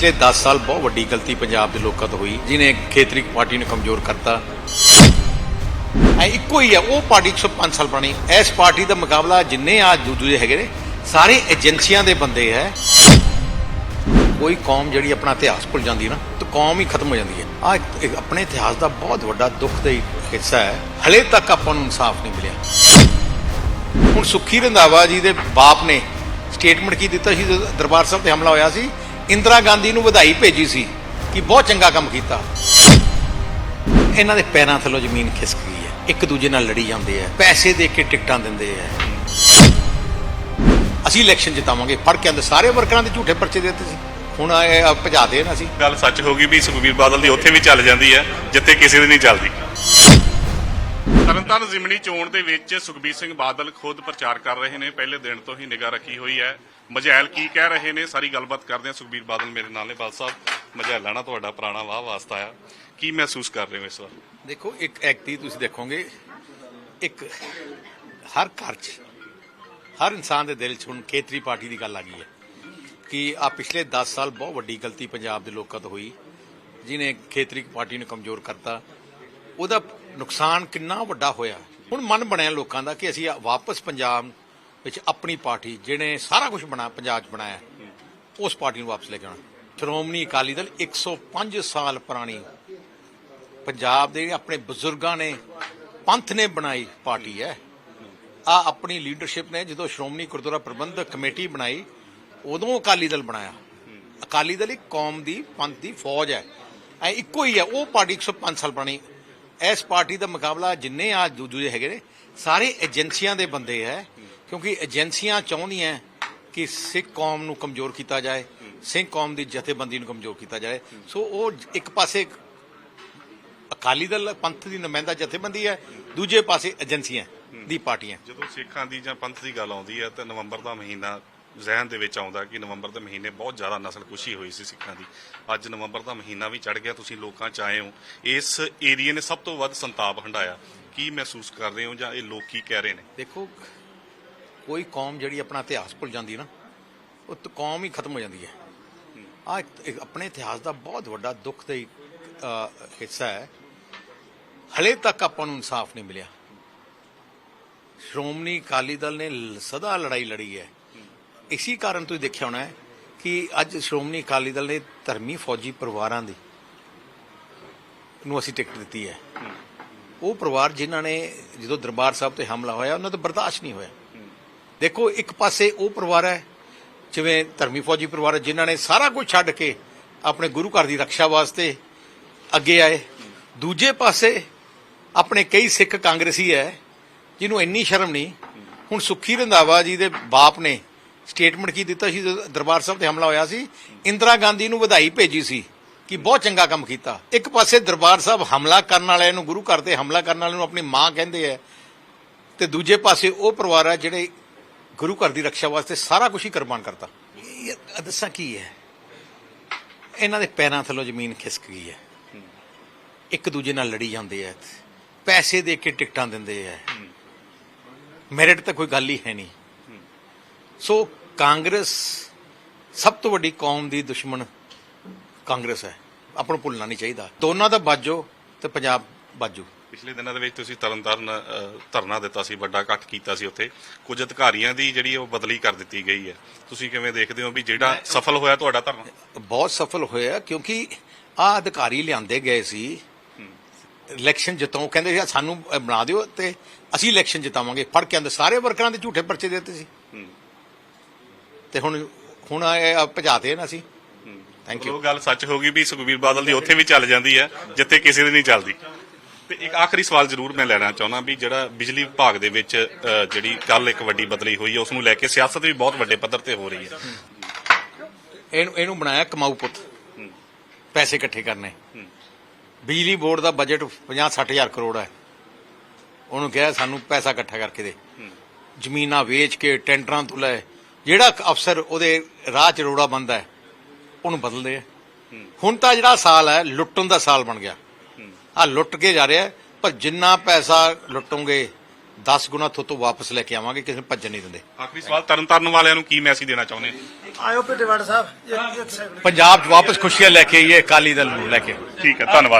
ਪਿਛਲੇ 10 ਸਾਲ ਬਹੁਤ ਵੱਡੀ ਗਲਤੀ ਪੰਜਾਬ ਦੇ ਲੋਕਾਂ ਤੋਂ ਹੋਈ ਜਿਨੇ ਖੇਤਰੀ ਪਾਰਟੀ ਨੂੰ ਕਮਜ਼ੋਰ ਕਰਤਾ। ਐ ਇੱਕੋ ਹੀ ਹੈ ਉਹ ਪਾਰਟੀ 105 ਸਾਲ ਪੁਰਾਣੀ। ਇਸ ਪਾਰਟੀ ਦਾ ਮੁਕਾਬਲਾ ਜਿੰਨੇ ਆ ਦੂਜੇ ਹੈਗੇ ਨੇ, ਸਾਰੇ ਏਜੰਸੀਆਂ ਦੇ ਬੰਦੇ ਹੈ। ਕੋਈ ਕੌਮ ਜਿਹੜੀ ਆਪਣਾ ਇਤਿਹਾਸ ਭੁੱਲ ਜਾਂਦੀ ਹੈ ਨਾ, ਤਾਂ ਕੌਮ ਹੀ ਖਤਮ ਹੋ ਜਾਂਦੀ ਹੈ। ਆ ਆਪਣੇ ਇਤਿਹਾਸ ਦਾ ਬਹੁਤ ਵੱਡਾ ਦੁੱਖ ਦਾ ਹਿੱਸਾ ਹੈ। ਹਲੇ ਤੱਕ ਆਪਾਂ ਨੂੰ ਇਨਸਾਫ ਨਹੀਂ ਮਿਲਿਆ। ਹੁਣ ਸੁੱਖੀ ਰੰਧਾਵਾ ਜੀ ਦੇ ਬਾਪ ਨੇ ਸਟੇਟਮੈਂਟ ਕੀ ਦਿੱਤਾ ਸੀ? ਜਦੋਂ ਦਰਬਾਰ ਸਾਹਿਬ ਤੇ ਹਮਲਾ ਹੋਇਆ ਸੀ। ਇੰਦਰਾ ਗਾਂਧੀ ਨੂੰ ਵਧਾਈ ਭੇਜੀ ਸੀ ਕਿ ਬਹੁਤ ਚੰਗਾ ਕੰਮ ਕੀਤਾ। ਇਹਨਾਂ ਦੇ ਪੈਰਾਂ ਥੱਲੋਂ ਜ਼ਮੀਨ ਖਿਸਕ ਗਈ ਹੈ। ਇੱਕ ਦੂਜੇ ਨਾਲ ਲੜੀ ਜਾਂਦੇ ਆ ਪੈਸੇ ਦੇ ਕੇ ਟਿਕਟਾਂ ਦਿੰਦੇ ਆ ਅਸੀਂ ਇਲੈਕਸ਼ਨ ਜਿਤਾਵਾਂਗੇ। ਫੜ ਕੇ ਆਂਦੇ ਸਾਰੇ ਵਰਕਰਾਂ ਦੇ ਝੂਠੇ ਪਰਚੇ ਦੇ ਦਿੱਤੇ ਸੀ। ਹੁਣ ਇਹ ਆ ਭਜਾ ਦੇਣ ਅਸੀਂ। ਗੱਲ ਸੱਚ ਹੋ ਗਈ ਵੀ ਸੁਖਬੀਰ ਬਾਦਲ ਦੀ ਉੱਥੇ ਵੀ ਚੱਲ ਜਾਂਦੀ ਹੈ, ਜਿੱਥੇ ਕਿਸੇ ਦੀ ਨਹੀਂ ਚੱਲਦੀ। ਤਰਨਤਾਰਨ ਜ਼ਿਮਨੀ ਚੋਣ ਦੇ ਵਿੱਚ ਸੁਖਬੀਰ ਸਿੰਘ ਬਾਦਲ ਖੁਦ ਪ੍ਰਚਾਰ ਕਰ ਰਹੇ ਨੇ। ਪਹਿਲੇ ਦਿਨ ਤੋਂ ਹੀ ਨਿਗਾਹ ਰੱਖੀ ਹੋਈ ਹੈ। ਮਜੈਲ ਕੀ ਕਹਿ ਰਹੇ ਨੇ? ਸਾਰੀ ਗੱਲਬਾਤ ਕਰਦੇ ਹਾਂ। ਸੁਖਬੀਰ ਬਾਦਲ ਮੇਰੇ ਨਾਲ ਨੇ। ਬਾਦਲ ਸਾਹਿਬ ਮਜੈਲਾ ਨਾ ਤੁਹਾਡਾ ਪੁਰਾਣਾ ਵਾਹ ਵਾਸਤਾ ਆ। ਕੀ ਮਹਿਸੂਸ ਕਰ ਰਹੇ ਹੋ ਇਸ ਵਾਰ? ਦੇਖੋ, ਇੱਕ ਐਕਟੀ ਤੁਸੀਂ ਦੇਖੋਗੇ। ਇੱਕ, ਹਰ ਘਰ 'ਚ, ਹਰ ਇਨਸਾਨ ਦੇ ਦਿਲ 'ਚ ਹੁਣ ਖੇਤਰੀ ਪਾਰਟੀ ਦੀ ਗੱਲ ਆ ਗਈ ਹੈ ਕਿ ਆ ਪਿਛਲੇ 10 ਸਾਲ ਬਹੁਤ ਵੱਡੀ ਗਲਤੀ ਪੰਜਾਬ ਦੇ ਲੋਕਾਂ ਤੋਂ ਹੋਈ। ਜਿਨੇ ਖੇਤਰੀ ਪਾਰਟੀ ਨੂੰ ਕਮਜ਼ੋਰ ਕਰਤਾ। ਉਹਦਾ ਨੁਕਸਾਨ ਕਿੰਨਾ ਵੱਡਾ ਹੋਇਆ। ਹੁਣ ਮਨ ਬਣਿਆ ਲੋਕਾਂ ਦਾ ਕਿ ਅਸੀਂ ਵਾਪਸ ਪੰਜਾਬ ਵਿੱਚ ਆਪਣੀ ਪਾਰਟੀ, ਜਿਹਨੇ ਸਾਰਾ ਕੁਝ ਬਣਾ, ਪੰਜਾਬ 'ਚ ਬਣਾਇਆ, ਉਸ ਪਾਰਟੀ ਨੂੰ ਵਾਪਸ ਲੈ ਕੇ ਆਉਣਾ। ਸ਼੍ਰੋਮਣੀ ਅਕਾਲੀ ਦਲ 105 ਸਾਲ ਪੁਰਾਣੀ ਪੰਜਾਬ ਦੇ ਆਪਣੇ ਬਜ਼ੁਰਗਾਂ ਨੇ, ਪੰਥ ਨੇ ਬਣਾਈ ਪਾਰਟੀ ਹੈ। ਆ ਆਪਣੀ ਲੀਡਰਸ਼ਿਪ ਨੇ ਜਦੋਂ ਸ਼੍ਰੋਮਣੀ ਗੁਰਦੁਆਰਾ ਪ੍ਰਬੰਧਕ ਕਮੇਟੀ ਬਣਾਈ, ਉਦੋਂ ਅਕਾਲੀ ਦਲ ਬਣਾਇਆ। ਅਕਾਲੀ ਦਲ ਇੱਕ ਕੌਮ ਦੀ, ਪੰਥ ਦੀ ਫੌਜ ਹੈ। ਐ ਇੱਕੋ ਹੀ ਹੈ, ਉਹ ਪਾਰਟੀ 105 ਸਾਲ ਪੁਰਾਣੀ ਇਸ ਪਾਰਟੀ ਦਾ ਮੁਕਾਬਲਾ ਜਿੰਨੇ ਆ ਦੂਜੇ ਹੈਗੇ ਨੇ, ਸਾਰੇ ਏਜੰਸੀਆਂ ਦੇ ਬੰਦੇ ਹੈ ਕਿਉਂਕਿ ਏਜੰਸੀਆਂ ਚਾਹੁੰਦੀਆਂ ਕਿ ਸਿੱਖ ਕੌਮ ਨੂੰ ਕਮਜ਼ੋਰ ਕੀਤਾ ਜਾਏ ਸਿੰਘ ਕੌਮ ਦੀ ਜਥੇਬੰਦੀ ਨੂੰ ਕਮਜ਼ੋਰ ਕੀਤਾ ਜਾਏ। ਸੋ ਉਹ ਇੱਕ ਪਾਸੇ ਅਕਾਲੀ ਦਲ, ਪੰਥ ਦੀ ਨੁਮਾਇੰਦਾ ਜਥੇਬੰਦੀ ਹੈ ਦੂਜੇ ਪਾਸੇ ਏਜੰਸੀਆਂ ਦੀ ਪਾਰਟੀਆਂ। ਜਦੋਂ ਸਿੱਖਾਂ ਦੀ ਜਾਂ ਪੰਥ ਦੀ ਗੱਲ ਆਉਂਦੀ ਹੈ ਤਾਂ ਨਵੰਬਰ ਦਾ ਮਹੀਨਾ ਜ਼ਹਿਨ ਦੇ ਵਿੱਚ ਆਉਂਦਾ ਕਿ ਨਵੰਬਰ ਦੇ ਮਹੀਨੇ ਬਹੁਤ ਜ਼ਿਆਦਾ ਨਸਲਕੁਸ਼ੀ ਹੋਈ ਸੀ ਸਿੱਖਾਂ ਦੀ। ਅੱਜ ਨਵੰਬਰ ਦਾ ਮਹੀਨਾ ਵੀ ਚੜ ਗਿਆ, ਤੁਸੀਂ ਲੋਕਾਂ ਚ ਆਏ ਹੋ। ਇਸ ਏਰੀਏ ਨੇ ਸਭ ਤੋਂ ਵੱਧ ਸੰਤਾਪ ਹੰਡਾਇਆ। ਕੀ ਮਹਿਸੂਸ ਕਰ ਰਹੇ ਹੋ ਜਾਂ ਇਹ ਲੋਕ ਕੀ ਕਹਿ ਰਹੇ ਨੇ? ਦੇਖੋ, ਕੋਈ ਕੌਮ ਜਿਹੜੀ ਆਪਣਾ ਇਤਿਹਾਸ ਭੁੱਲ ਜਾਂਦੀ ਨਾ, ਉਹ ਕੌਮ ਹੀ ਖਤਮ ਹੋ ਜਾਂਦੀ ਹੈ। ਆ ਆਪਣੇ ਇਤਿਹਾਸ ਦਾ ਬਹੁਤ ਵੱਡਾ ਦੁੱਖ ਦਾ ਹਿੱਸਾ ਹੈ। ਹਲੇ ਤੱਕ ਆਪਾਂ ਨੂੰ ਇਨਸਾਫ ਨਹੀਂ ਮਿਲਿਆ। ਸ਼੍ਰੋਮਣੀ ਅਕਾਲੀ ਦਲ ਨੇ ਸਦਾ ਲੜਾਈ ਲੜੀ ਹੈ। ਇਸੇ ਕਾਰਨ ਤੁਸੀਂ ਦੇਖਿਆ ਹੋਣਾ ਹੈ ਕਿ ਅੱਜ ਸ਼੍ਰੋਮਣੀ ਅਕਾਲੀ ਦਲ ਨੇ ਧਰਮੀ ਫੌਜੀ ਪਰਿਵਾਰਾਂ ਦੀ ਨੂੰ ਅਸੀਂ ਟਿਕਟ ਦਿੱਤੀ ਹੈ। ਉਹ ਪਰਿਵਾਰ ਜਿਨ੍ਹਾਂ ਨੇ ਜਦੋਂ ਦਰਬਾਰ ਸਾਹਿਬ ਤੇ ਹਮਲਾ ਹੋਇਆ ਉਹਨਾਂ ਤੋਂ ਬਰਦਾਸ਼ਤ ਨਹੀਂ ਹੋਇਆ। ਦੇਖੋ ਇੱਕ ਪਾਸੇ ਉਹ ਪਰਿਵਾਰ ਹੈ ਜਿਵੇਂ ਧਰਮੀ ਫੌਜੀ ਪਰਿਵਾਰ ਹੈ, ਜਿਨ੍ਹਾਂ ਨੇ ਸਾਰਾ ਕੁਝ ਛੱਡ ਕੇ ਆਪਣੇ ਗੁਰੂ ਘਰ ਦੀ ਰੱਖਿਆ ਵਾਸਤੇ ਅੱਗੇ ਆਏ। ਦੂਜੇ ਪਾਸੇ ਆਪਣੇ ਕਈ ਸਿੱਖ ਕਾਂਗਰਸੀ ਹੈ ਜਿਹਨੂੰ ਇੰਨੀ ਸ਼ਰਮ ਨਹੀਂ। ਹੁਣ ਸੁੱਖੀ ਰੰਧਾਵਾ ਜੀ ਦੇ ਬਾਪ ਨੇ ਸਟੇਟਮੈਂਟ ਕੀ ਦਿੱਤਾ ਸੀ? ਜਦੋਂ ਦਰਬਾਰ ਸਾਹਿਬ ਤੇ ਹਮਲਾ ਹੋਇਆ ਸੀ। ਇੰਦਰਾ ਗਾਂਧੀ ਨੂੰ ਵਧਾਈ ਭੇਜੀ ਸੀ ਕਿ ਬਹੁਤ ਚੰਗਾ ਕੰਮ ਕੀਤਾ। ਇੱਕ ਪਾਸੇ ਦਰਬਾਰ ਸਾਹਿਬ ਹਮਲਾ ਕਰਨ ਵਾਲਿਆਂ ਨੂੰ ਗੁਰੂ ਘਰ ਤੇ ਹਮਲਾ ਕਰਨ ਵਾਲਿਆਂ ਨੂੰ ਆਪਣੀ ਮਾਂ ਕਹਿੰਦੇ ਆ। ਤੇ ਦੂਜੇ ਪਾਸੇ ਉਹ ਪਰਿਵਾਰ ਹੈ ਜਿਹੜੇ ਗੁਰੂ ਘਰ ਦੀ ਰੱਖਿਆ ਵਾਸਤੇ ਸਾਰਾ ਕੁਝ ਹੀ ਕੁਰਬਾਨ ਕਰਤਾ। ਇਹ ਦੱਸਾਂ ਕੀ ਹੈ? ਇਹਨਾਂ ਦੇ ਪੈਰਾਂ ਥੱਲੋਂ ਜ਼ਮੀਨ ਖਿਸਕ ਗਈ ਹੈ। ਇੱਕ ਦੂਜੇ ਨਾਲ ਲੜੀ ਜਾਂਦੇ ਆ। ਪੈਸੇ ਦੇ ਕੇ ਟਿਕਟਾਂ ਦਿੰਦੇ ਆ। ਮੈਰਿਟ ਤਾਂ ਕੋਈ ਗੱਲ ਹੀ ਹੈ ਨਹੀਂ। ਸੋ ਕਾਂਗਰਸ ਸਭ ਤੋਂ ਵੱਡੀ ਕੌਮ ਦੀ ਦੁਸ਼ਮਣ ਕਾਂਗਰਸ ਹੈ। ਆਪਾਂ ਨੂੰ ਭੁੱਲਣਾ ਨਹੀਂ ਚਾਹੀਦਾ। ਦੋਨਾਂ ਦਾ ਬਾਜੋ ਤੇ ਪੰਜਾਬ ਬਾਜੂ। ਪਿਛਲੇ ਦਿਨਾਂ ਦੇ ਵਿੱਚ ਤੁਸੀਂ ਤਰਨਤਾਰਨ ਧਰਨਾ ਦਿੱਤਾ ਸੀ ਵੱਡਾ ਇਕੱਠ ਕੀਤਾ ਸੀ ਉੱਥੇ। ਕੁਝ ਅਧਿਕਾਰੀਆਂ ਦੀ ਜਿਹੜੀ ਉਹ ਬਦਲੀ ਕਰ ਦਿੱਤੀ ਗਈ ਹੈ। ਤੁਸੀਂ ਕਿਵੇਂ ਦੇਖਦੇ ਹੋ ਵੀ ਜਿਹੜਾ ਸਫਲ ਹੋਇਆ ਤੁਹਾਡਾ ਧਰਨਾ? ਬਹੁਤ ਸਫਲ ਹੋਇਆ ਕਿਉਂਕਿ ਆ ਅਧਿਕਾਰੀ ਲਿਆਂਦੇ ਗਏ ਸੀ। ਇਲੈਕਸ਼ਨ ਜਿਤਾਉ ਕਹਿੰਦੇ ਸੀ ਸਾਨੂੰ ਬਣਾ ਦਿਓ ਤੇ ਅਸੀਂ ਇਲੈਕਸ਼ਨ ਜਿਤਾਵਾਂਗੇ। ਫੜ ਕੇ ਆਂਦੇ ਸਾਰੇ ਵਰਕਰਾਂ ਦੇ ਝੂਠੇ ਪਰਚੇ ਦਿੱਤੇ ਸੀ। ਤੇ ਹੁਣ ਹੁਣ ਇਹ ਭਜਾ ਦੇਣ ਅਸੀਂ। ਥੈਂਕ ਯੂ ਉਹ ਗੱਲ ਸੱਚ ਹੋ ਗਈ ਵੀ ਸੁਖਬੀਰ ਬਾਦਲ ਦੀ ਉੱਥੇ ਵੀ ਚੱਲ ਜਾਂਦੀ ਹੈ ਜਿੱਥੇ ਕਿਸੇ ਦੀ ਨਹੀਂ ਚੱਲਦੀ। ਤੇ ਇੱਕ ਆਖਰੀ ਸਵਾਲ ਜ਼ਰੂਰ ਮੈਂ ਲੈਣਾ ਚਾਹੁੰਦਾ ਵੀ ਜਿਹੜਾ ਬਿਜਲੀ ਵਿਭਾਗ ਦੇ ਵਿੱਚ ਜਿਹੜੀ ਕੱਲ ਇੱਕ ਵੱਡੀ ਬਦਲੀ ਹੋਈ ਹੈ ਉਸ ਨੂੰ ਲੈ ਕੇ ਸਿਆਸਤ ਵੀ ਬਹੁਤ ਵੱਡੇ ਪੱਧਰ ਤੇ ਹੋ ਰਹੀ ਹੈ। ਇਹਨੂੰ ਇਹਨੂੰ ਬਣਾਇਆ ਕਮਾਊ ਪੁੱਤ। ਪੈਸੇ ਇਕੱਠੇ ਕਰਨੇ। ਬਿਜਲੀ ਬੋਰਡ ਦਾ ਬਜਟ 50 ਹਜ਼ਾਰ ਕਰੋੜ ਹੈ। ਉਹਨੂੰ ਕਿਹਾ ਸਾਨੂੰ ਪੈਸਾ ਇਕੱਠਾ ਕਰਕੇ ਦੇ। ਜ਼ਮੀਨਾਂ ਵੇਚ ਕੇ ਟੈਂਡਰਾਂ ਤੋਂ ਲੈ ਜਿਹੜਾ ਅਫਸਰ ਉਹਦੇ ਰਾਹ ਚ ਰੋੜਾ ਬੰਦਾ ਹੈ ਉਹਨੂੰ ਬਦਲਦੇ ਆ। ਹੁਣ ਤਾਂ ਜਿਹੜਾ ਸਾਲ ਹੈ ਲੁੱਟਣ ਦਾ ਸਾਲ ਬਣ ਗਿਆ। ਆ ਲੁੱਟ ਕੇ ਜਾ ਰਿਹਾ ਪਰ ਜਿੰਨਾ ਪੈਸਾ ਲੁੱਟੋਗੇ 10 ਗੁਣਾ ਤੋਂ ਵਾਪਸ ਲੈ ਕੇ ਆਵਾਂਗੇ ਕਿਸੇ ਨੂੰ ਭੱਜਣ ਨਹੀਂ ਦਿੰਦੇ। ਆਖਰੀ ਸਵਾਲ ਤਰਨਤਾਰਨ ਵਾਲਿਆਂ ਨੂੰ ਕੀ ਮੈਸੇਜ ਦੇਣਾ ਚਾਹੁੰਦੇ ਆਇਓ ਭਿੱਟੇਵੜ ਸਾਹਿਬ ਪੰਜਾਬ 'ਚ ਵਾਪਸ ਖੁਸ਼ੀਆਂ ਲੈ ਕੇ ਆਈਏ ਅਕਾਲੀ ਦਲ ਨੂੰ ਲੈ ਕੇ। ਠੀਕ ਹੈ ਧੰਨਵਾਦ।